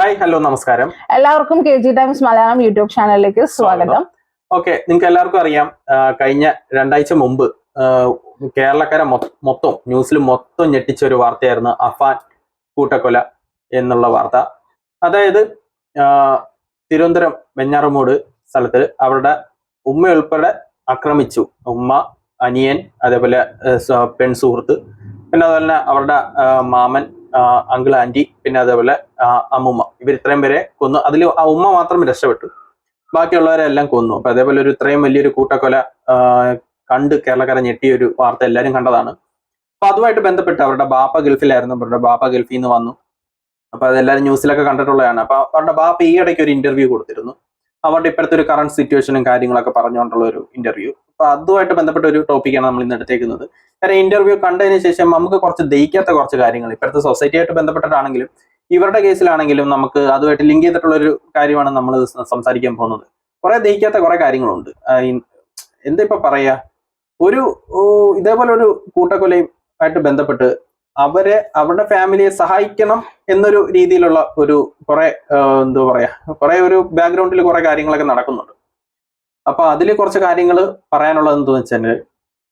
Hi hello നമസ്കാരം. എല്ലാവർക്കും K G Times Malayalam YouTube ചാനലിലേക്ക് സ്വാഗതം. ഓക്കെ നിങ്ങൾക്ക് എല്ലാവർക്കും അറിയാം കഴിഞ്ഞ രണ്ടാഴ്ച മുമ്പ് കേരളക്കര മൊത്തം ന്യൂസിൽ മൊത്തം ഞെട്ടിച്ച ഒരു വാർത്തയായിരുന്നു അഫാൻ കൂട്ടക്കൊല എന്നുള്ള വാർത്ത. അതായത് തിരുവനന്തപുരം വെഞ്ഞാറമൂട് സ്ഥലത്ത് അവരുടെ ഉമ്മ ഉൾപ്പെടെ ആക്രമിച്ചു. ഉമ്മ അനിയൻ അതേപോലെ ആ, പെൺ സുഹൃത്ത് പിന്നെ അതുപോലെ തന്നെ അവരുടെ മാമൻ അങ്കിൾ ആന്റി പിന്നെ അതേപോലെ അമ്മുമ്മ. ഇവർ ഇത്രയും പേരെ കൊന്നു. അതിൽ ആ ഉമ്മ മാത്രം രക്ഷപ്പെട്ടു. ബാക്കിയുള്ളവരെ എല്ലാം കൊന്നു. അപ്പൊ അതേപോലെ ഒരു ഇത്രയും വലിയൊരു കൂട്ടക്കൊല കണ്ട് കേരളക്കര ഞെട്ടിയ ഒരു വാർത്ത എല്ലാവരും കണ്ടതാണ്. അപ്പൊ അതുമായിട്ട് ബന്ധപ്പെട്ട് അവരുടെ ബാപ്പ ഗൾഫിലായിരുന്നു. അവരുടെ ബാപ്പ ഗൾഫിൽ നിന്ന് വന്നു. അപ്പൊ അതെല്ലാവരും ന്യൂസിലൊക്കെ കണ്ടിട്ടുള്ളതാണ്. അപ്പൊ അവരുടെ ബാപ്പ ഈ ഇടയ്ക്ക് ഒരു ഇന്റർവ്യൂ കൊടുത്തിരുന്നു. അവരുടെ ഇപ്പോഴത്തെ ഒരു കറണ്ട് സിറ്റുവേഷനും കാര്യങ്ങളൊക്കെ പറഞ്ഞുകൊണ്ടുള്ള ഒരു ഇന്റർവ്യൂ അപ്പൊ അതുമായിട്ട് ബന്ധപ്പെട്ട ഒരു ടോപ്പിക്കാണ് നമ്മൾ ഇന്ന് എടുത്തേക്കുന്നത്. കാരണം ഇന്റർവ്യൂ കണ്ടതിന് ശേഷം നമുക്ക് കുറച്ച് ദഹിക്കാത്ത കുറച്ച് കാര്യങ്ങൾ ഇപ്പോഴത്തെ സൊസൈറ്റിയായിട്ട് ബന്ധപ്പെട്ടിട്ടാണെങ്കിലും ഇവരുടെ കേസിലാണെങ്കിലും നമുക്ക് അതുമായിട്ട് ലിങ്ക് ചെയ്തിട്ടുള്ള ഒരു കാര്യമാണ് നമ്മൾ സംസാരിക്കാൻ പോകുന്നത്. കുറെ ദഹിക്കാത്ത കുറെ കാര്യങ്ങളുണ്ട്. എന്താ ഇപ്പൊ പറയാ? ഒരു ഇതേപോലെ ഒരു കൂട്ടക്കൊലയും ആയിട്ട് ബന്ധപ്പെട്ട് അവരെ അവരുടെ ഫാമിലിയെ സഹായിക്കണം എന്നൊരു രീതിയിലുള്ള ഒരു കുറെ എന്താ പറയാ കുറെ ഒരു ബാക്ക്ഗ്രൗണ്ടിൽ കുറെ കാര്യങ്ങളൊക്കെ നടക്കുന്നുണ്ട്. അപ്പൊ അതിൽ കുറച്ച് കാര്യങ്ങൾ പറയാനുള്ളത് എന്തെന്ന് വെച്ചാൽ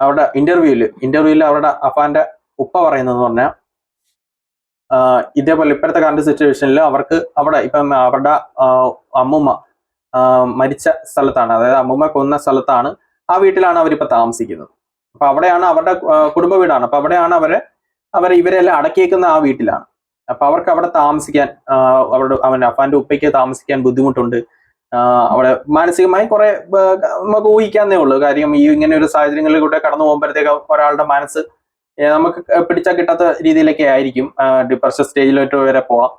അവരുടെ ഇന്റർവ്യൂൽ ഇന്റർവ്യൂൽ അവരുടെ അപ്പാന്റെ ഉപ്പ പറയുന്നതെന്ന് പറഞ്ഞാൽ ഇതേപോലെ ഇപ്പോഴത്തെ കറണ്ട് സിറ്റുവേഷനിൽ അവർക്ക് അവിടെ ഇപ്പം അവരുടെ അമ്മൂമ്മ മരിച്ച സ്ഥലത്താണ് അതായത് അമ്മുമ്മ കൊന്ന സ്ഥലത്താണ് ആ വീട്ടിലാണ് അവരിപ്പോ താമസിക്കുന്നത്. അപ്പൊ അവിടെയാണ് അവരുടെ കുടുംബ വീടാണ്. അപ്പൊ അവിടെയാണ് അവരെ അവരെ ഇവരെല്ലാം അടക്കിയേക്കുന്ന ആ വീട്ടിലാണ്. അപ്പൊ അവർക്ക് അവിടെ താമസിക്കാൻ അവരുടെ അവൻ അഫാന്റെ ഉപ്പയ്ക്ക് താമസിക്കാൻ ബുദ്ധിമുട്ടുണ്ട്. അവിടെ മാനസികമായി കുറെ നമുക്ക് ഊഹിക്കാന്നേ ഉള്ളൂ. കാര്യം ഈ ഇങ്ങനെ ഒരു സാഹചര്യങ്ങളിൽ കൂടെ കടന്നു പോകുമ്പോഴത്തേക്ക് ഒരാളുടെ മനസ്സ് നമുക്ക് പിടിച്ചാൽ കിട്ടാത്ത രീതിയിലൊക്കെ ആയിരിക്കും. ഡിപ്രഷൻ സ്റ്റേജിലോട്ട് വരെ പോവാം.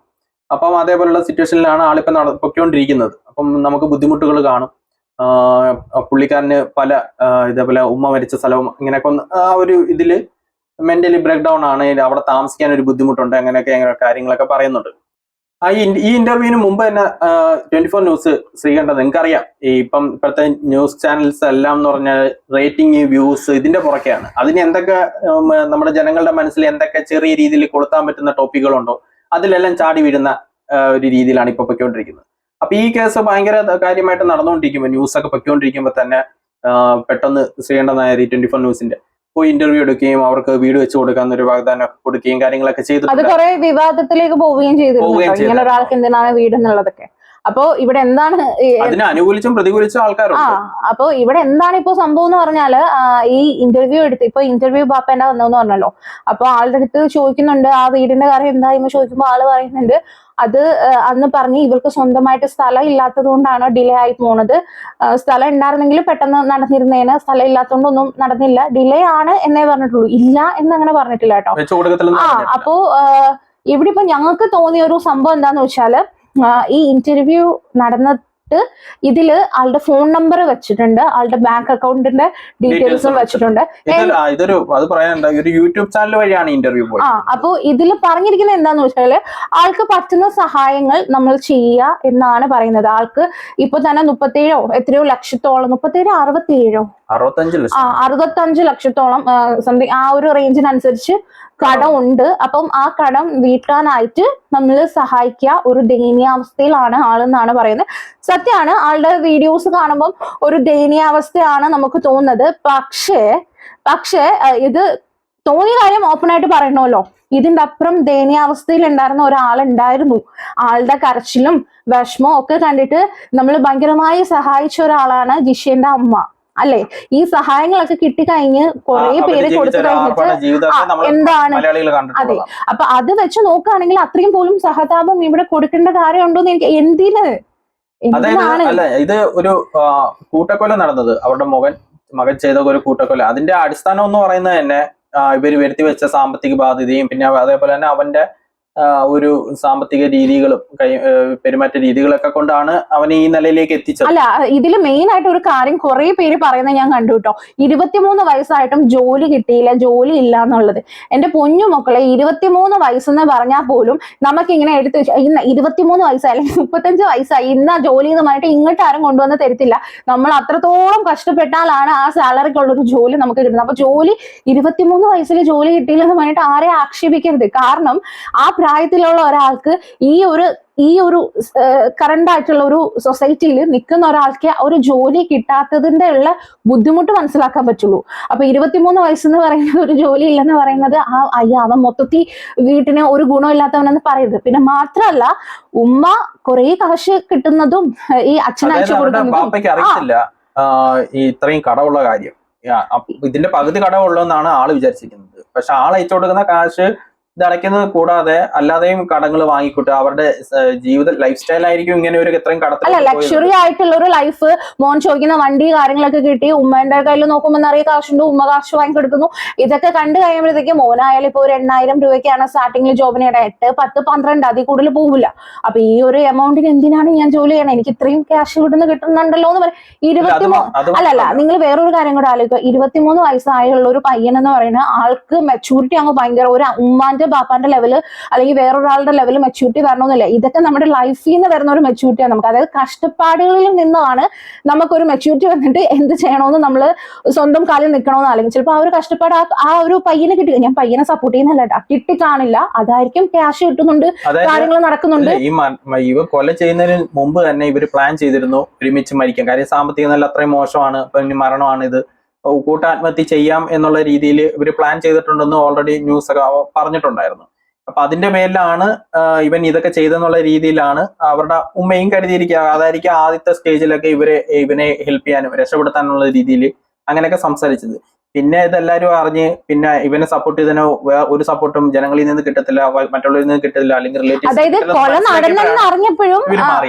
അപ്പം അതേപോലുള്ള സിറ്റുവേഷനിലാണ് ആളിപ്പം നട പൊയ്ക്കൊണ്ടിരിക്കുന്നത് അപ്പം നമുക്ക് ബുദ്ധിമുട്ടുകൾ കാണും. പുള്ളിക്കാരന് പല ഇതേപോലെ ഉമ്മ മരിച്ച സ്ഥലവും ഇങ്ങനെയൊക്കെ ഒന്ന് ആ ഒരു ഇതിൽ മെന്റലി ബ്രേക്ക് ഡൗൺ ആണ് അവിടെ താമസിക്കാൻ ഒരു ബുദ്ധിമുട്ടുണ്ട് അങ്ങനെയൊക്കെ അങ്ങനെ കാര്യങ്ങളൊക്കെ പറയുന്നുണ്ട്. ആ ഈ ഇന്റർവ്യൂവിന് മുമ്പ് തന്നെ ട്വന്റി ഫോർ ന്യൂസ് ശ്രീകണ്ഠൻ നിങ്ങൾക്കറിയാം ഈ ഇപ്പം ഇപ്പോഴത്തെ ന്യൂസ് ചാനൽസ് എല്ലാം എന്ന് പറഞ്ഞാൽ റേറ്റിംഗ് വ്യൂസ് ഇതിന്റെ പുറക്കെയാണ് അതിന് എന്തൊക്കെ നമ്മുടെ ജനങ്ങളുടെ മനസ്സിൽ എന്തൊക്കെ ചെറിയ രീതിയിൽ കൊളുത്താൻ പറ്റുന്ന ടോപ്പിക്കുകളുണ്ടോ അതിലെല്ലാം ചാടി വീഴുന്ന ഒരു രീതിയിലാണ് ഇപ്പൊ പൊയ്ക്കൊണ്ടിരിക്കുന്നത്. അപ്പൊ ഈ കേസ് ഭയങ്കര കാര്യമായിട്ട് നടന്നുകൊണ്ടിരിക്കുമ്പോൾ ന്യൂസ് ഒക്കെ പൊയ്ക്കൊണ്ടിരിക്കുമ്പോൾ തന്നെ പെട്ടെന്ന് ശ്രീകണ്ഠൻ നായർ ട്വന്റി ഫോർ ന്യൂസിന്റെ പോയി ഇന്റർവ്യൂ എടുക്കുകയും അവർക്ക് വീട് വെച്ച് കൊടുക്കാൻ ഒരു വാഗ്ദാനം കൊടുക്കുകയും കാര്യങ്ങളൊക്കെ അത് ചെയ്തിട്ടുണ്ട് കുറെ വിവാദത്തിലേക്ക് പോവുകയും ചെയ്തിരുന്നു ഇങ്ങനെ ചെയ്തു. ഒരാൾക്ക് എന്തിനാണ് വീട് എന്നുള്ളതൊക്കെ. അപ്പോ ഇവിടെ എന്താണ് അതിനെ അനുകൂലിച്ചും പ്രതികൂലിച്ചും ആ അപ്പോ ഇവിടെ എന്താണ് ഇപ്പോ സംഭവം എന്ന് പറഞ്ഞാൽ ഈ ഇന്റർവ്യൂ എടുത്ത് ഇപ്പൊ ഇന്റർവ്യൂ ബാപ്പേന്റെ വന്നെന്ന് പറഞ്ഞല്ലോ. അപ്പൊ ആളുടെ അടുത്ത് ചോദിക്കുന്നുണ്ട് ആ വീടിന്റെ കാര്യം എന്തായി ചോദിക്കുമ്പോൾ ആൾ പറയുന്നുണ്ട് അത് അന്ന് പറഞ്ഞ് ഇവർക്ക് സ്വന്തമായിട്ട് സ്ഥലം ഇല്ലാത്തത് കൊണ്ടാണ് ഡിലേ ആയി പോണത്. സ്ഥലം ഉണ്ടായിരുന്നെങ്കിൽ പെട്ടെന്ന് നടന്നിരുന്നേന് സ്ഥലം ഇല്ലാത്തതുകൊണ്ടൊന്നും നടന്നില്ല. ഡിലേ ആണ് എന്നേ പറഞ്ഞിട്ടുള്ളൂ. ഇല്ല എന്ന് അങ്ങനെ പറഞ്ഞിട്ടില്ല കേട്ടോ. ആ അപ്പോ ഇവിടെ ഇപ്പൊ ഞങ്ങൾക്ക് തോന്നിയ ഒരു സംഭവം എന്താന്ന് വെച്ചാൽ ഈ ഇന്റർവ്യൂ നടന്നിട്ട് ഇതിൽ ആളുടെ ഫോൺ നമ്പർ വെച്ചിട്ടുണ്ട് ആളുടെ ബാങ്ക് അക്കൗണ്ടിന്റെ ഡീറ്റെയിൽസും വെച്ചിട്ടുണ്ട്. ഇതൊരു അത് ഒരു യൂട്യൂബ് ചാനൽ വഴിയാണ് ഇന്റർവ്യൂ പോയത്. ആ അപ്പോ ഇതിൽ പറഞ്ഞിരിക്കുന്നത് എന്താന്ന് വെച്ചാൽ ആൾക്ക് പറ്റുന്ന സഹായങ്ങൾ നമ്മൾ ചെയ്യുക എന്നാണ് പറയുന്നത്. ആൾക്ക് ഇപ്പൊ തന്നെ മുപ്പത്തേഴോ എത്രയോ ലക്ഷത്തോളം മുപ്പത്തേഴോ അറുപത്തിയേഴോ അറുപത്തഞ്ച് ലക്ഷത്തോളം സംതിങ് ആ ഒരു റേഞ്ചിനനുസരിച്ച് കടം ഉണ്ട്. അപ്പം ആ കടം വീട്ടാനായിട്ട് നമ്മൾ സഹായിക്കുക. ഒരു ദയനീയാവസ്ഥയിലാണ് ആളെന്നാണ് പറയുന്നത്. സത്യമാണ് ആളുടെ വീഡിയോസ് കാണുമ്പം ഒരു ദയനീയാവസ്ഥയാണ് നമുക്ക് തോന്നുന്നത്. പക്ഷേ പക്ഷേ ഇത് തോന്നിയ കാര്യം ഓപ്പൺ ആയിട്ട് പറയണമല്ലോ. ഇതിന്റെ അപ്പുറം ദയനീയാവസ്ഥയിൽ ഉണ്ടായിരുന്ന ഒരാളുണ്ടായിരുന്നു. ആളുടെ കരച്ചിലും വിഷമവും ഒക്കെ കണ്ടിട്ട് നമ്മൾ ഭയങ്കരമായി സഹായിച്ച ഒരാളാണ് ജിഷേന്റെ അമ്മ. അല്ലെ? ഈ സഹായങ്ങളൊക്കെ കിട്ടിക്കഴിഞ്ഞ് കുറെ പേര് കൊടുത്തു കഴിഞ്ഞിട്ട് എന്താണ്? അതെ. അപ്പൊ അത് വെച്ച് നോക്കുകയാണെങ്കിൽ അത്രയും പോലും സഹതാപം ഇവിടെ കൊടുക്കേണ്ട കാര്യമുണ്ടോ എന്ന് എനിക്ക് എന്തിന്? അതായത് അല്ല ഇത് ഒരു കൂട്ടക്കൊല നടന്നത്. അവരുടെ മകൻ മകൻ ചെയ്ത ഒരു കൂട്ടക്കൊല. അതിന്റെ അടിസ്ഥാനം എന്ന് പറയുന്നത് തന്നെ ഇവർ ഇവർ വരുത്തി വെച്ച സാമ്പത്തിക ബാധ്യതയും പിന്നെ അതേപോലെ തന്നെ അവന്റെ ഒരു സാമ്പത്തിക രീതികളും പെരുമാറ്റ രീതികളൊക്കെ കൊണ്ടാണ് അവനെ ഈ നിലയിലേക്ക് എത്തിച്ചത്. അല്ല ഇതിൽ മെയിൻ ആയിട്ട് ഒരു കാര്യം കുറെ പേര് പറയുന്നത് ഞാൻ കണ്ടു കേട്ടോ ഇരുപത്തിമൂന്ന് വയസ്സായിട്ടും ജോലി കിട്ടിയില്ല ജോലി ഇല്ല എന്നുള്ളത്. എന്റെ പൊന്നു മക്കളെ ഇരുപത്തിമൂന്ന് വയസ്സെന്ന് പറഞ്ഞാൽ പോലും നമുക്ക് ഇങ്ങനെ എടുത്ത് ഇന്ന് ഇരുപത്തിമൂന്ന് വയസ്സായി അല്ലെങ്കിൽ മുപ്പത്തഞ്ച് വയസ്സായി ഇന്ന ജോലി എന്ന് പറഞ്ഞിട്ട് ഇങ്ങോട്ട് ആരും കൊണ്ടുവന്ന് തരത്തില്ല. നമ്മൾ അത്രത്തോളം കഷ്ടപ്പെട്ടാലാണ് ആ സാലറിക്കുള്ള ഒരു ജോലി നമുക്ക് കിട്ടുന്നത്. അപ്പൊ ജോലി ഇരുപത്തിമൂന്ന് വയസ്സിൽ ജോലി കിട്ടിയില്ലെന്ന് പറഞ്ഞിട്ട് ആരെ ആക്ഷേപിക്കരുത്. കാരണം ആ പ്രായത്തിലുള്ള ഒരാൾക്ക് ഈ ഒരു ഈ ഒരു കറണ്ട് ആയിട്ടുള്ള ഒരു സൊസൈറ്റിയിൽ നിൽക്കുന്ന ഒരാൾക്ക് ഒരു ജോലി കിട്ടാത്തതിന്റെ ഉള്ള ബുദ്ധിമുട്ട് മനസ്സിലാക്കാൻ പറ്റുള്ളൂ. അപ്പൊ ഇരുപത്തിമൂന്ന് വയസ്സെന്ന് പറയുന്നത് ഒരു ജോലി ഇല്ലെന്ന് പറയുന്നത് ആ അയ്യ അവൻ മൊത്തത്തിൽ വീട്ടിന് ഒരു ഗുണമില്ലാത്തവനെന്ന് പറയുന്നത് പിന്നെ മാത്രമല്ല ഉമ്മ കുറേ കാശ് കിട്ടുന്നതും ഈ അവരുടെ കൊടുക്കുന്നതും ഇത്രയും കടമുള്ള കാര്യം. ഇതിന്റെ പകുതി കടമുള്ളതെന്നാണ് ആൾ വിചാരിച്ചിരിക്കുന്നത്. പക്ഷെ ആൾ അയച്ചു കൊടുക്കുന്ന കാശ് ഇത് അടയ്ക്കുന്നത് കൂടാതെ അല്ലാതെയും കടങ്ങൾ വാങ്ങിക്കൂട്ടുക അവരുടെ ജീവിത ലൈഫ് സ്റ്റൈൽ ആയിരിക്കും ഇങ്ങനെ ഒരു ഇത്രയും അല്ല കടത്തിൽ ലക്ഷറി ആയിട്ടുള്ള ഒരു ലൈഫ് മോൻ ചോദിക്കുന്ന വണ്ടി കാര്യങ്ങളൊക്കെ കിട്ടി. ഉമ്മേന്റെ കയ്യിൽ നോക്കുമ്പോൾ നിറയെ കാശുണ്ട് ഉമ്മ കാശ് വാങ്ങിക്കൊടുക്കുന്നു. ഇതൊക്കെ കണ്ടു കഴിയുമ്പോഴത്തേക്ക് മോനായാലും ഇപ്പൊ ഒരു എണ്ണായിരം രൂപയ്ക്കാണ് സ്റ്റാർട്ടിങ്ങിൽ ജോബിന് ഇട എട്ട് പത്ത് പന്ത്രണ്ട് അതിൽ കൂടുതൽ പോകില്ല അപ്പൊ ഈ ഒരു എമൗണ്ടിന് എന്തിനാണ് ഞാൻ ജോലി ചെയ്യണം? എനിക്ക് ഇത്രയും ക്യാഷ് ഇവിടുന്ന് കിട്ടുന്നുണ്ടല്ലോ എന്ന് പറയും. ഇരുപത്തി അല്ലല്ല നിങ്ങൾ വേറൊരു കാര്യം കൂടെ ആലോചിക്കുക. ഇരുപത്തിമൂന്ന് വയസ്സായുള്ള ഒരു പയ്യൻ എന്ന് പറയുന്ന ആൾക്ക് മെച്ചൂരിറ്റി അങ്ങ് ഭയങ്കര ഒരു ഉമ്മാന്റെ ബാപ്പാന്റെ ലെവൽ അല്ലെങ്കിൽ വേറൊരാളുടെ ലെവൽ മെച്ചൂരിറ്റി വരണമെന്നില്ല. ഇതൊക്കെ നമ്മുടെ ലൈഫിൽ നിന്ന് വരുന്ന ഒരു മെച്ചൂരിറ്റിയാണ് നമുക്ക് അതായത് കഷ്ടപ്പാടുകളിൽ നിന്നാണ് നമുക്കൊരു മെച്ചൂരിറ്റി വന്നിട്ട് എന്ത് ചെയ്യണമെന്ന് നമ്മൾ സ്വന്തം കാലിൽ നിൽക്കണമെന്ന് അല്ലെങ്കിൽ ചിലപ്പോൾ ആ ഒരു കഷ്ടപ്പാട് ആ- ഒരു പയ്യനെ കിട്ടി. ഞാൻ പയ്യനെ സപ്പോർട്ട് ചെയ്യുന്നില്ല കേട്ടോ. കാണില്ല അതായിരിക്കും ക്യാഷ് കിട്ടുന്നുണ്ട്. കാര്യങ്ങൾ നടക്കുന്നുണ്ട്. ഈ ഇവ കൊല ചെയ്യുന്നതിന് മുമ്പ് തന്നെ ഇവർ പ്ലാൻ ചെയ്തിരുന്നു ഒരുമിച്ച് മരിക്കാൻ. കാര്യം സാമ്പത്തിക നില അത്രയും മോശമാണ്. മരണമാണ് ഇത്. കൂട്ടാത്മഹത്യ ചെയ്യാം എന്നുള്ള രീതിയിൽ ഇവർ പ്ലാൻ ചെയ്തിട്ടുണ്ടെന്ന് ഓൾറെഡി ന്യൂസ് പറഞ്ഞിട്ടുണ്ടായിരുന്നു. അപ്പൊ അതിന്റെ മേലിലാണ് ഇവൻ ഇതൊക്കെ ചെയ്തെന്നുള്ള രീതിയിലാണ് അവരുടെ ഉമ്മയും കരുതിയിരിക്കുക. അതായിരിക്കും ആദ്യത്തെ സ്റ്റേജിലൊക്കെ ഇവരെ ഇവനെ ഹെൽപ്പ് ചെയ്യാനും രക്ഷപ്പെടുത്താനുള്ള രീതിയിൽ അങ്ങനെയൊക്കെ സംസാരിച്ചത്. പിന്നെ ഇതെല്ലാവരും അറിഞ്ഞ് പിന്നെ ഇവനെ സപ്പോർട്ട് ചെയ്തതിനോ ഒരു സപ്പോർട്ടും ജനങ്ങളിൽ നിന്ന് കിട്ടത്തില്ല മറ്റുള്ളവരിൽ നിന്ന് കിട്ടത്തില്ല അല്ലെങ്കിൽ റിലേറ്റീവ് അതായത് കൊല നടന്നെന്ന് അറിഞ്ഞപ്പോഴും.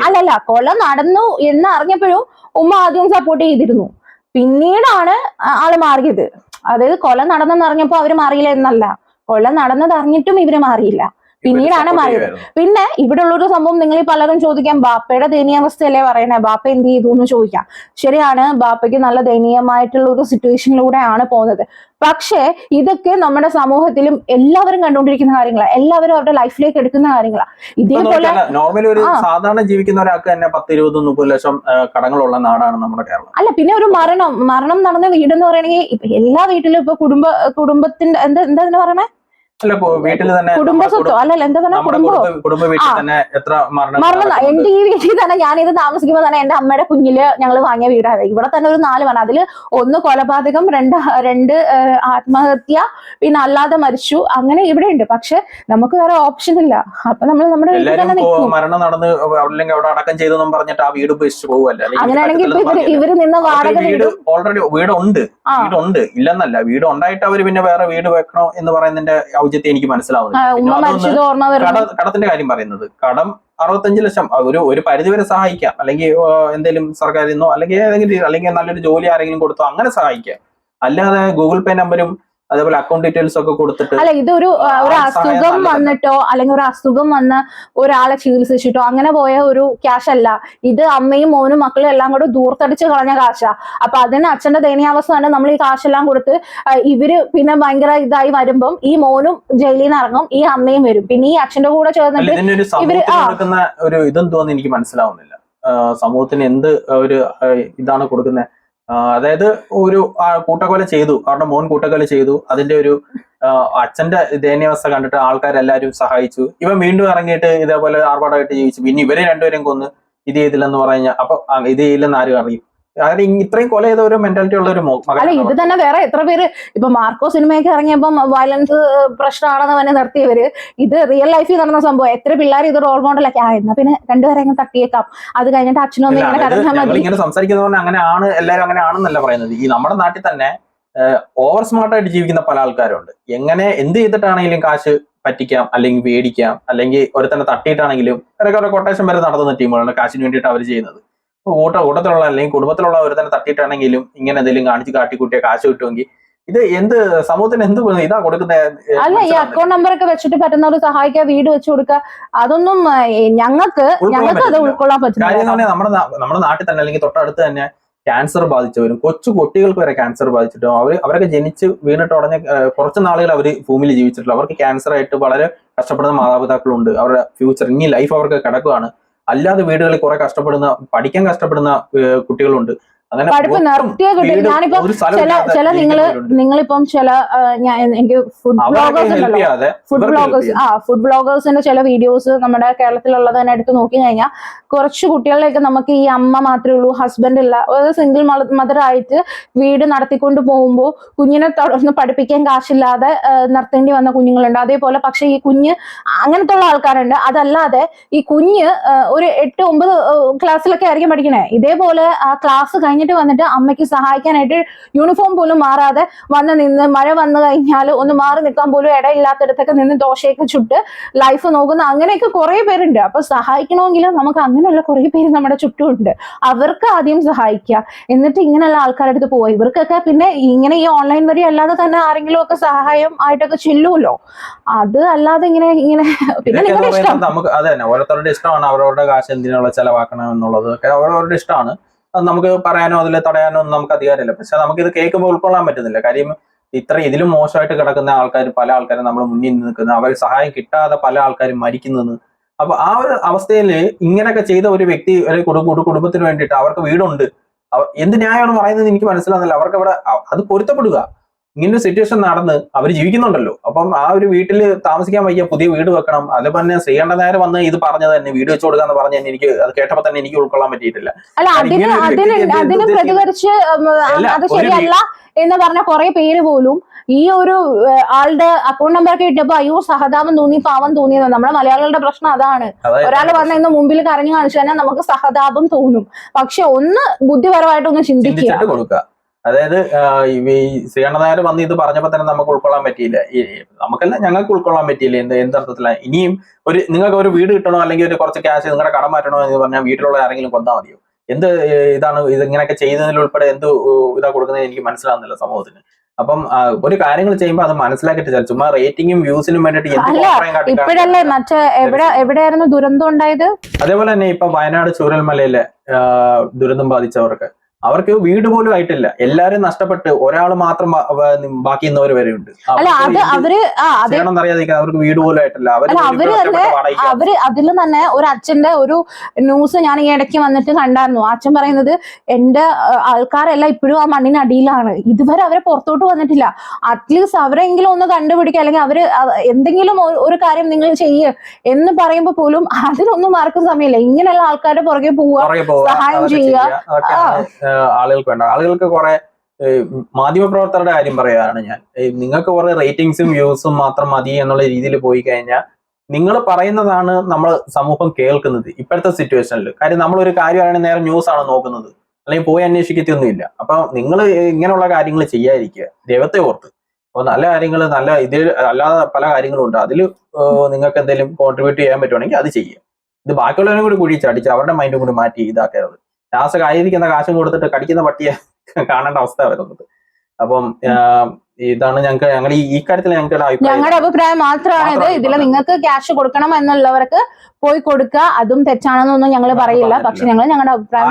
അല്ലല്ല കൊല നടന്നു എന്ന് അറിഞ്ഞപ്പോഴും ഉമ്മ ആദ്യം സപ്പോർട്ട് ചെയ്തിരുന്നു. പിന്നീടാണ് ആൾ മാറിയത്. അതായത് കൊല നടന്നെന്ന് അറിഞ്ഞപ്പോ അവർ മാറിയില്ല എന്നല്ല. കൊല നടന്നത് അറിഞ്ഞിട്ടും ഇവർ മാറിയില്ല. പിന്നീടാണ് മാറിയത്. പിന്നെ ഇവിടെ ഉള്ളൊരു സംഭവം നിങ്ങൾ പലരും ചോദിക്കാം ബാപ്പയുടെ ദയനീയാവസ്ഥയല്ലേ പറയണേ? ബാപ്പ എന്ത് ചെയ്തു എന്ന് ചോദിക്കാം. ശരിയാണ് ബാപ്പയ്ക്ക് നല്ല ദയനീയമായിട്ടുള്ള ഒരു സിറ്റുവേഷനിലൂടെയാണ് പോകുന്നത്. പക്ഷേ ഇതൊക്കെ നമ്മുടെ സമൂഹത്തിലും എല്ലാവരും കണ്ടുകൊണ്ടിരിക്കുന്ന കാര്യങ്ങളാണ് എല്ലാവരും അവരുടെ ലൈഫിലേക്ക് എടുക്കുന്ന കാര്യങ്ങളാണ് ഇതേപോലെ നോർമലി ഒരു സാധാരണ ജീവിക്കുന്ന ഒരാൾക്ക് തന്നെ പത്ത് ഇരുപത് മുപ്പത് ലക്ഷം കടങ്ങളുള്ള നാടാണ് നമ്മുടെ കേരളം. അല്ല പിന്നെ ഒരു മരണം. മരണം നടന്ന വീടെന്ന് പറയണെങ്കിൽ എല്ലാ വീട്ടിലും ഇപ്പൊ കുടുംബ കുടുംബത്തിന്റെ എന്താ എന്താ പറയണേ? അല്ല വീട്ടിൽ തന്നെ കുടുംബ സ്വത്തോ അല്ലല്ല എന്താ നമ്മുടെ കുടുംബോ? കുടുംബ വീട്ടിൽ തന്നെ എത്ര മരണം മരണം. എന്റെ ഈ വീട്ടിൽ തന്നെ ഞാൻ ഇത് താമസിക്കുമ്പോൾ തന്നെ എന്റെ അമ്മയുടെ കുഞ്ഞിൽ ഞങ്ങൾ വാങ്ങിയ വീടാണ് ഇവിടെ തന്നെ ഒരു നാല് മരണം. അതിൽ ഒന്ന് കൊലപാതകം രണ്ട് രണ്ട് ആത്മഹത്യ പിന്നെ അല്ലാതെ മരിച്ചു. അങ്ങനെ ഇവിടെ ഉണ്ട് പക്ഷെ നമുക്ക് വേറെ ഓപ്ഷൻ ഇല്ല. അപ്പൊ നമ്മൾ നമ്മുടെ വീട്ടിൽ തന്നെ മരണം നടന്ന് അല്ലെങ്കിൽ അവിടെ അടക്കം ചെയ്തെന്നും പറഞ്ഞിട്ട് ആ വീട് ഉപേക്ഷിച്ച് അല്ലെങ്കിൽ അങ്ങനെയാണെങ്കിൽ ഇപ്പൊ ഇവർ ഇവർ നിന്ന് വാടക വീട് ഓൾറെഡി വീടുണ്ട്. വീടുണ്ട്. ഇല്ലെന്നല്ല. വീട് ഉണ്ടായിട്ട് അവർ പിന്നെ വേറെ വീട് വെക്കണോ എന്ന് പറയുന്നതിന്റെ ഔചിത്യം എനിക്ക് കട കടത്തിന്റെ കാര്യം പറയുന്നത്. കടം അറുപത്തഞ്ച് ലക്ഷം ഒരു ഒരു പരിധിവരെ സഹായിക്കാം. അല്ലെങ്കിൽ എന്തെങ്കിലും സർക്കാരിൽ നിന്നോ അല്ലെങ്കിൽ ഏതെങ്കിലും അല്ലെങ്കിൽ നല്ലൊരു ജോലി ആരെങ്കിലും കൊടുത്തോ അങ്ങനെ സഹായിക്കാം. അല്ലാതെ ഗൂഗിൾ പേ നമ്പരും അതേപോലെ അക്കൗണ്ട് ഡീറ്റെയിൽസ് ഒക്കെ കൊടുത്തിട്ട് അല്ല ഇതൊരു ഒരു അസുഖം. വന്നിട്ടോ അല്ലെങ്കിൽ ഒരു അസുഖം വന്ന് ഒരാളെ ചികിത്സിച്ചിട്ടോ അങ്ങനെ പോയ ഒരു ക്യാഷ് അല്ല. ഇത് അമ്മയും മോനും മക്കളും എല്ലാം കൂടെ ദൂർത്തടിച്ച് കളഞ്ഞ കാശാ അപ്പൊ അതിന് അച്ഛന്റെ ദയനീയാവസ്ഥ തന്നെ നമ്മൾ ഈ കാശെല്ലാം കൊടുത്ത് ഇവർ പിന്നെ ഭയങ്കര ഇതായി വരുമ്പം ഈ മോനും ജയിലിൽ നിന്ന് ഇറങ്ങും ഈ അമ്മയും വരും. പിന്നെ ഈ അച്ഛന്റെ കൂടെ ചേർന്നിട്ട് ഇവർ ഒരു ഇതെന്തോന്ന് എനിക്ക് മനസ്സിലാവുന്നില്ല. സമൂഹത്തിന് എന്ത് ഒരു ഇതാണ് കൊടുക്കുന്നത്? അതായത് ഒരു കൂട്ടക്കൊല ചെയ്തു. അവരുടെ മോൻ കൂട്ടക്കൊല ചെയ്തു. അതിന്റെ ഒരു അച്ഛന്റെ ദയനീയാവസ്ഥ കണ്ടിട്ട് ആൾക്കാരെല്ലാരും സഹായിച്ചു. ഇവൻ വീണ്ടും ഇറങ്ങിയിട്ട് ഇതേപോലെ ആർഭാടമായിട്ട് ജീവിച്ചു. പിന്നെ ഇവരെ രണ്ടുപേരും കൊന്ന് ഇത് ചെയ്തില്ലെന്ന് പറഞ്ഞു കഴിഞ്ഞാൽ അപ്പൊ ഇത് ചെയ്യില്ലെന്ന് ആരും അറിയും? അതായത് ഇത്രയും കൊല ചെയ്ത ഒരു മെന്റാലിറ്റി ഉള്ള ഒരു അല്ല ഇത് തന്നെ വേറെ എത്ര പേര് ഇപ്പൊ മാർക്കോ സിനിമയൊക്കെ ഇറങ്ങിയപ്പം വയലൻസ് പ്രശ്നമാണെന്ന് തന്നെ നിർത്തിയവര് ഇത് റിയൽ ലൈഫിൽ നടന്ന സംഭവം. എത്ര പിള്ളേർ ഇത് റോൾ മോഡലൊക്കെ ആ എന്നാ പിന്നെ രണ്ടുപേരെ അങ്ങ് തട്ടിയേക്കാം. അത് കഴിഞ്ഞിട്ട് അച്ഛനും ഇങ്ങനെ മതി. ഇങ്ങനെ അങ്ങനെ ആണ് എല്ലാവരും അങ്ങനെ ആണെന്നല്ല പറയുന്നത്. ഈ നമ്മുടെ നാട്ടിൽ തന്നെ ഓവർ സ്മാർട്ട് ആയിട്ട് ജീവിക്കുന്ന പല ആൾക്കാരുണ്ട്. എങ്ങനെ എന്ത് ചെയ്തിട്ടാണെങ്കിലും കാശ് പറ്റിക്കാം അല്ലെങ്കിൽ പേടിക്കാം അല്ലെങ്കിൽ ഒരുത്തന്നെ തട്ടിയിട്ടാണെങ്കിലും ഇടയ്ക്ക് ഒരു കൊട്ടേഷൻ വരെ നടത്തുന്ന ടീമുകളാണ് കാശിന് വേണ്ടിയിട്ട് അവർ ചെയ്യുന്നത്. കൂട്ട കൂട്ടത്തിലുള്ള അല്ലെങ്കിൽ കുടുംബത്തിലുള്ള ഒരുത്തന്നെ തട്ടിയിട്ടാണെങ്കിലും ഇങ്ങനെ എന്തെങ്കിലും കാണിച്ച് കാട്ടിക്കൂട്ടിയ കാശ് കിട്ടുമെങ്കിൽ ഇത് എന്ത് സമൂഹത്തിന് എന്ത് ഇതാ കൊടുക്കുന്നത് അല്ല ഈ അക്കൗണ്ട് നമ്പർ ഒക്കെ വെച്ചിട്ട് പറ്റുന്നവർ സഹായിക്കാൻ വീട് വെച്ച് കൊടുക്കുക അതൊന്നും ഞങ്ങൾക്ക് ഞങ്ങൾക്ക് അത് ഉൾക്കൊള്ളാൻ പറ്റില്ല നമ്മുടെ നമ്മുടെ നാട്ടിൽ തന്നെ അല്ലെങ്കിൽ തൊട്ടടുത്ത് തന്നെ ക്യാൻസർ ബാധിച്ചവരും കൊച്ചു കുട്ടികൾക്ക് വരെ ക്യാൻസർ ബാധിച്ചിട്ടും അവർ അവരൊക്കെ ജനിച്ച് വീണിട്ട് ഉടനെ കുറച്ച് നാളുകൾ അവർ ഭൂമിയിൽ ജീവിച്ചിട്ടുള്ളൂ. അവർക്ക് ക്യാൻസർ ആയിട്ട് വളരെ കഷ്ടപ്പെടുന്ന മാതാപിതാക്കളുണ്ട്. അവരുടെ ഫ്യൂച്ചർ ഇനി ലൈഫ് അവർക്ക് കിടക്കുകയാണ് അല്ലാതെ വീടുകളിൽ കുറെ കഷ്ടപ്പെടുന്ന പഠിക്കാൻ കഷ്ടപ്പെടുന്ന കുട്ടികളുണ്ട്. പഠിപ്പ് നിർത്തിയേ കിട്ടും. ഞാനിപ്പോ ചില ചില നിങ്ങൾ. നിങ്ങളിപ്പം ചില എനിക്ക് ഫുഡ് ബ്ലോഗേഴ്സ് ഉണ്ടല്ലോ. ഫുഡ് ബ്ലോഗേഴ്സ് ആ ഫുഡ് ബ്ലോഗേഴ്സിന്റെ ചില വീഡിയോസ് നമ്മുടെ കേരളത്തിലുള്ളത് തന്നെ എടുത്ത് നോക്കി കഴിഞ്ഞാൽ കുറച്ച് കുട്ടികളിലേക്ക് നമുക്ക് ഈ അമ്മ മാത്രമേ ഉള്ളൂ ഹസ്ബൻഡ് ഇല്ല ഒരു സിംഗിൾ മദർ ആയിട്ട് വീട് നടത്തിക്കൊണ്ട് പോകുമ്പോൾ കുഞ്ഞിനെ തുടർന്ന് പഠിപ്പിക്കാൻ കാശില്ലാതെ നിർത്തേണ്ടി വന്ന കുഞ്ഞുങ്ങളുണ്ട്. അതേപോലെ പക്ഷെ ഈ കുഞ്ഞ് അങ്ങനത്തെ ഉള്ള ആൾക്കാരുണ്ട്. അതല്ലാതെ ഈ കുഞ്ഞ് ഒരു എട്ട് ഒമ്പത് ക്ലാസ്സിലൊക്കെ ആയിരിക്കും പഠിക്കണേ. ഇതേപോലെ ആ ക്ലാസ് കഴിഞ്ഞിട്ട് വന്നിട്ട് അമ്മയ്ക്ക് സഹായിക്കാനായിട്ട് യൂണിഫോം പോലും മാറാതെ വന്ന് നിന്ന് മഴ വന്നു കഴിഞ്ഞാൽ ഒന്ന് മാറി നിൽക്കാൻ പോലും ഇടയില്ലാത്തടത്തൊക്കെ നിന്ന് ദോശയൊക്കെ ചുട്ട് ലൈഫ് നോക്കുന്ന അങ്ങനെയൊക്കെ കുറെ പേരുണ്ട്. അപ്പൊ സഹായിക്കണമെങ്കിൽ നമുക്ക് അങ്ങനെയുള്ള കുറെ പേര് നമ്മുടെ ചുറ്റുമുണ്ട്. അവർക്ക് ആദ്യം സഹായിക്കുക. എന്നിട്ട് ഇങ്ങനെയുള്ള ആൾക്കാരുടെ അടുത്ത് പോവുക. ഇവർക്കൊക്കെ പിന്നെ ഇങ്ങനെ ഈ ഓൺലൈൻ വഴി അല്ലാതെ തന്നെ ആരെങ്കിലും ഒക്കെ സഹായം ആയിട്ടൊക്കെ ചെല്ലുമല്ലോ. അത് അല്ലാതെ ഇങ്ങനെ ഇങ്ങനെ പിന്നെ നിങ്ങളുടെ ഇഷ്ടം. നമുക്ക് അതെ തന്നെ. ഓരോരുത്തരുടെ ഇഷ്ടമാണ് അവരവരുടെ കാശ് എന്തിനുള്ള ചെലവാക്കണം എന്നുള്ളത് ഒക്കെ അവരവരുടെ ഇഷ്ടമാണ്. നമുക്ക് പറയാനോ അതിൽ തടയാനോ ഒന്നും നമുക്ക് അധികാരമില്ല. പക്ഷെ നമുക്ക് ഇത് കേൾക്കുമ്പോൾ ഉൾക്കൊള്ളാൻ പറ്റുന്നില്ല. കാര്യം ഇത്ര ഇതിലും മോശമായിട്ട് കിടക്കുന്ന ആൾക്കാർ പല ആൾക്കാരും നമ്മൾ മുന്നിൽ നിൽക്കുന്നത് അവർ സഹായം കിട്ടാതെ പല ആൾക്കാരും മരിക്കുന്നത് അപ്പൊ ആ ഒരു അവസ്ഥയിൽ ഇങ്ങനെയൊക്കെ ചെയ്ത ഒരു വ്യക്തി ഒരു കുടുംബ കുടുംബത്തിന് വേണ്ടിയിട്ട് അവർക്ക് വീടുണ്ട്. എന്ത് ന്യായമാണ് പറയുന്നത് എനിക്ക് മനസ്സിലാകുന്നില്ല. അവർക്ക് അവിടെ അത് പൊരുത്തപ്പെടുക. ഇങ്ങനെ ഒരു സിറ്റുവേഷൻ നടന്ന് അവർ ജീവിക്കുന്നുണ്ടല്ലോ. അപ്പം ആ ഒരു വീട്ടിൽ താമസിക്കാൻ വയ്യ പുതിയ വീട് വെക്കണം. അതേപോലെ തന്നെ ശ്രീകണ്ഠ നേരെ വന്ന് ഇത് പറഞ്ഞത് തന്നെ വീട് വെച്ച് കൊടുക്കാന്ന് തന്നെ എനിക്ക് അത് കേട്ടപ്പോ തന്നെ എനിക്ക് ഉൾക്കൊള്ളാൻ പറ്റിയിട്ടില്ല. അത് അതിന്? പ്രതികരിച്ച് ശരിയല്ല എന്ന് പറഞ്ഞ കുറെ പേര് പോലും ഈ ഒരു ആളുടെ അക്കൗണ്ട് നമ്പർ ഒക്കെ ഇട്ടപ്പോ അയ്യോ സഹതാപം തോന്നി പാവം തോന്നിയത് നമ്മുടെ മലയാളികളുടെ പ്രശ്നം അതാണ്. ഒരാൾ വന്ന ഇന്ന് മുമ്പിൽ കരഞ്ഞു കാണിച്ചു കഴിഞ്ഞാൽ നമുക്ക് സഹതാപം തോന്നും. പക്ഷെ ഒന്ന് ബുദ്ധിപരമായിട്ടൊന്ന് ചിന്തിക്കുക. അതായത് ഈ ശ്രീകണ്ഠനായർ വന്ന് ഇത് പറഞ്ഞപ്പോ തന്നെ നമുക്ക് ഉൾക്കൊള്ളാൻ പറ്റിയില്ല. നമുക്കല്ല ഞങ്ങൾക്ക് ഉൾക്കൊള്ളാൻ പറ്റിയില്ല. എന്ത് എന്തർത്ഥത്തിലാണ് ഇനിയും ഒരു നിങ്ങൾക്ക് ഒരു വീട് കിട്ടണോ? അല്ലെങ്കിൽ ഒരു കുറച്ച് ക്യാഷ് നിങ്ങളുടെ കടം മാറ്റണോ എന്ന് പറഞ്ഞാൽ വീട്ടിലുള്ള ആരെങ്കിലും കൊന്നാൽ മതിയോ? എന്ത് ഇതാണ് ഇത് ഇങ്ങനെയൊക്കെ ചെയ്യുന്നതിൽ ഉൾപ്പെടെ എന്ത് ഇതാ കൊടുക്കുന്നത് എനിക്ക് മനസ്സിലാകുന്നില്ല സമൂഹത്തിന്. അപ്പം ഒരു കാര്യങ്ങൾ ചെയ്യുമ്പോൾ അത് മനസ്സിലാക്കിയിട്ട്. ചുമ്മാ റേറ്റിംഗും വ്യൂസിനും വേണ്ടിയിട്ട് ഇപ്പോഴല്ലേ മറ്റേ എവിടെ എവിടെയായിരുന്നു ദുരന്തം ഉണ്ടായത്? അതേപോലെ തന്നെ ഇപ്പൊ വയനാട് ചൂരൽമലയിലെ ദുരന്തം ബാധിച്ചവർക്ക്. അവർക്ക് വീട് പോലും ആയിട്ടില്ല. എല്ലാരും നഷ്ടപ്പെട്ട് ഒരാൾ മാത്രം ബാക്കി നിന്നവര് വരെ ഉണ്ട്. അറിയാതെ അവർക്ക് വീട് പോലും ആയിട്ടില്ല. അവർ തന്നെ അവർ അതിൽ തന്നെ ഒരു അച്ഛന്റെ ഒരു ന്യൂസ് ഞാൻ ഈ ഇടയ്ക്ക് വന്നിട്ട് കണ്ടായിരുന്നു. അച്ഛൻ പറയുന്നത് എന്റെ ആൾക്കാരെല്ലാം ഇപ്പോഴും ആ മണ്ണിനടിയിലാണ് ഇതുവരെ അവരെ പുറത്തോട്ട് വന്നിട്ടില്ല. അറ്റ്ലീസ്റ്റ് അവരെങ്കിലും ഒന്ന് കണ്ടുപിടിക്കുക. അല്ലെങ്കിൽ അവർ എന്തെങ്കിലും ഒരു- കാര്യം നിങ്ങൾ ചെയ്യ എന്ന് പറയുമ്പോ പോലും അതിനൊന്നും ആർക്കും സമയമില്ല. ഇങ്ങനെയുള്ള ആൾക്കാരുടെ പുറകെ പോവുക, സഹായം ചെയ്യുക. ആളുകൾക്ക് വേണ്ട. ആളുകൾക്ക് കുറെ മാധ്യമപ്രവർത്തകരുടെ കാര്യം പറയുകയാണ് ഞാൻ. നിങ്ങൾക്ക് കുറെ റേറ്റിംഗ്സും വ്യൂസും മാത്രം മതി എന്നുള്ള രീതിയിൽ പോയി കഴിഞ്ഞാൽ നിങ്ങൾ പറയുന്നതാണ് നമ്മൾ സമൂഹം കേൾക്കുന്നത് ഇപ്പോഴത്തെ സിറ്റുവേഷനിൽ കാര്യം നമ്മൾ ഒരു കാര്യമാണെങ്കിൽ നേരെ ന്യൂസ് ആണ് നോക്കുന്നത്. അല്ലെങ്കിൽ പോയി അന്വേഷിക്കത്തൊന്നുമില്ല. അപ്പൊ നിങ്ങൾ ഇങ്ങനെയുള്ള കാര്യങ്ങൾ ചെയ്യാതിരിക്കുക. ദൈവത്തെ ഓർത്ത്. അപ്പൊ നല്ല കാര്യങ്ങൾ നല്ല ഇതിൽ അല്ലാതെ പല കാര്യങ്ങളും ഉണ്ട്. അതിൽ നിങ്ങൾക്ക് എന്തെങ്കിലും കോൺട്രിബ്യൂട്ട് ചെയ്യാൻ പറ്റുവാണെങ്കിൽ അത് ചെയ്യുക. ഇത് ബാക്കിയുള്ളവരും കൂടി കുഴി ചടിച്ച് അവരുടെ മൈൻഡും കൂടി മാറ്റി ഇതാക്കരുത്. ലാസ്റ്റ് കയ്യിരിക്കുന്ന കാശും കൊടുത്തിട്ട് കടിക്കുന്ന പട്ടിയെ കാണേണ്ട അവസ്ഥ വരുന്നത്. അപ്പം ഇതാണ് ഞങ്ങൾക്ക് ഞങ്ങൾ ഈ കാര്യത്തിൽ ഞങ്ങളുടെ അഭിപ്രായം. ഞങ്ങളുടെ അഭിപ്രായം മാത്രമാണ് ഇത്. ഇതിൽ നിങ്ങൾക്ക് ക്യാഷ് കൊടുക്കണം എന്നുള്ളവർക്ക് പോയി കൊടുക്കുക. അതും തെറ്റാണെന്നൊന്നും ഞങ്ങൾ പറയില്ല. പക്ഷെ ഞങ്ങൾ ഞങ്ങളുടെ അഭിപ്രായം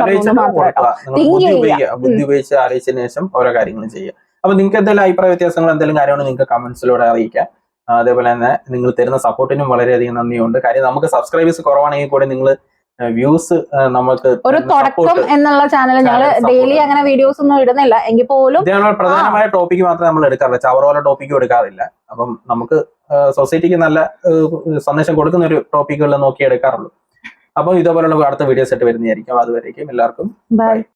ബുദ്ധി ഉപയോഗിച്ച് ആലോചിച്ചതിന് ശേഷം ഓരോ കാര്യങ്ങളും ചെയ്യുക. അപ്പൊ നിങ്ങൾക്ക് എന്തെങ്കിലും അഭിപ്രായ വ്യത്യാസങ്ങൾ എന്തെങ്കിലും കാര്യമാണ് നിങ്ങൾക്ക് കമന്റ്സിലൂടെ അറിയിക്കാം. അതേപോലെ തന്നെ നിങ്ങൾ തരുന്ന സപ്പോർട്ടിനും വളരെയധികം നന്ദിയുണ്ട്. കാര്യം നമുക്ക് സബ്സ്ക്രൈബേഴ്സ് കുറവാണെങ്കിൽ കൂടെ നിങ്ങൾ വ്യൂസ് നമുക്ക് ഒരു തുടക്കം എന്നുള്ള ചാനൽ ഞങ്ങൾ ഡെയിലി അങ്ങനെ വീഡിയോസ് ഒന്നും ഇടുന്നില്ല. എങ്കിൽ പോലും പ്രധാനമായ ടോപ്പിക് മാത്രമേ നമ്മൾ എടുക്കാറില്ല ചവറോല ടോപ്പിക്കും എടുക്കാറില്ല. അപ്പം നമുക്ക് സൊസൈറ്റിക്ക് നല്ല സന്ദേശം കൊടുക്കുന്ന ഒരു ടോപ്പിക്കുകൾ നോക്കി എടുക്കാറുള്ളൂ. അപ്പം ഇതേപോലുള്ള അടുത്ത വീഡിയോസ് ആയിട്ട് വരുന്നതായിരിക്കും. അതുവരേക്കും എല്ലാവർക്കും ബൈ